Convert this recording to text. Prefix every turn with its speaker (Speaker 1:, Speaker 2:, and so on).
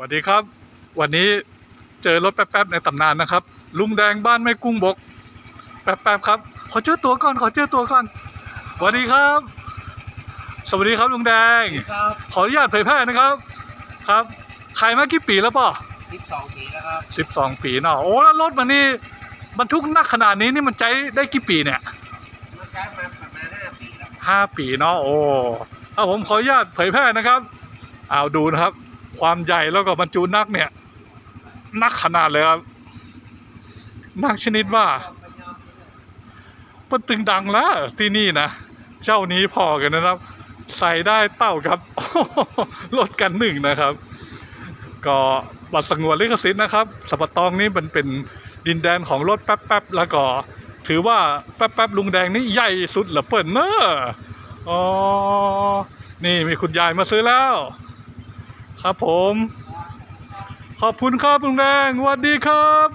Speaker 1: สวัสดีครับ วันนี้เจอรถแป๊บๆในตำนานนะครับ ลุงแดงบ้านไม่กุ้งบก แป๊บๆครับ ขอเจอตัวก่อนขอเจอตัวก่อนสวัสดีครับ สวัสดีครับลุงแดง
Speaker 2: ครับ
Speaker 1: ขออนุญาตเผยแพร่นะครับ ครับขายมากี่ปีแล้วป่ะ
Speaker 2: สิบสองปีแล้วครับ
Speaker 1: สิบสองปีเนาะโอ้แล้วรถมันนี่บรรทุกหนักขนาดนี้นี่มันใจได้กี่ปีเนี่ย
Speaker 2: มันใช้มาประมาณห้าปีแล้ว
Speaker 1: ห้าปีเนาะโอ้เอาผมขออนุญาตเผยแพร่นะครับเอาดูนะครับ ความใหญ่แล้วก็บรรจุนักเนี่ย นักขนาดเลยครับ นักชนิดว่ามันตึงดังแล้วที่นี่นะ เจ้านี้พอกันนะครับ ใส่ได้เต้าครับรถกันหนึ่งนะครับ ก็บัตรสงวนลิขสิทธิ์นะครับสปะตองนี่มันเป็นดินแดนของรถแป๊บๆแล้วก็ถือว่าแป๊บๆลุงแดงนี่ใหญ่สุดเหรอเปิ่นเนอะอ๋อ นี่มีคุณยายมาซื้อแล้ว ครับผม ขอบคุณครับลุงแดงสวัสดีครับ